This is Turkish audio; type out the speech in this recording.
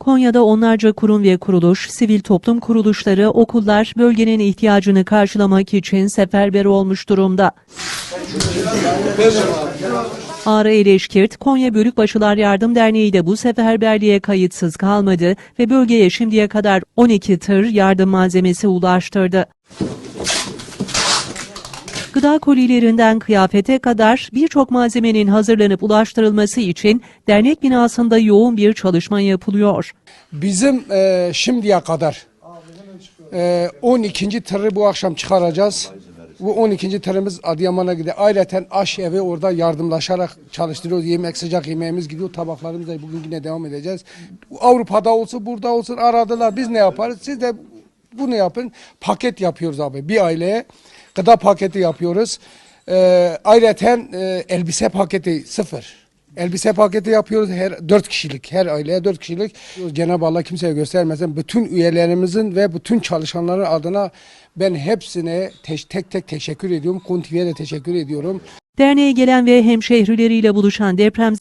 Konya'da onlarca kurum ve kuruluş, sivil toplum kuruluşları, okullar bölgenin ihtiyacını karşılamak için seferber olmuş durumda. Ağrı Eleşkirt, Konya Bölükbaşılar Yardım Derneği de bu seferberliğe kayıtsız kalmadı ve bölgeye şimdiye kadar 12 tır yardım malzemesi ulaştırdı. Gıda kolilerinden kıyafete kadar birçok malzemenin hazırlanıp ulaştırılması için dernek binasında yoğun bir çalışma yapılıyor. Bizim e, şimdiye kadar e, 12. tırı bu akşam çıkaracağız. Bu 12. tırımız Adıyaman'a gidiyor. Ayrıca aş evi orada yardımlaşarak çalıştırıyoruz. Yemek sıcak yemeğimiz gidiyor. Tabaklarımızla bugün yine devam edeceğiz. Avrupa'da olsun burada olsun aradılar. Biz ne yaparız? Siz de bunu yapın. Paket yapıyoruz abi. Bir aileye gıda paketi yapıyoruz. E, ayrıca e, elbise paketi sıfır. Elbise paketi yapıyoruz her dört kişilik her aileye dört kişilik. Cenab-ı Allah kimseye göstermesin. Bütün üyelerimizin ve bütün çalışanların adına ben hepsine tek tek teşekkür ediyorum. Kontiviye de teşekkür ediyorum. Derneğe gelen ve hemşehrileriyle buluşan deprem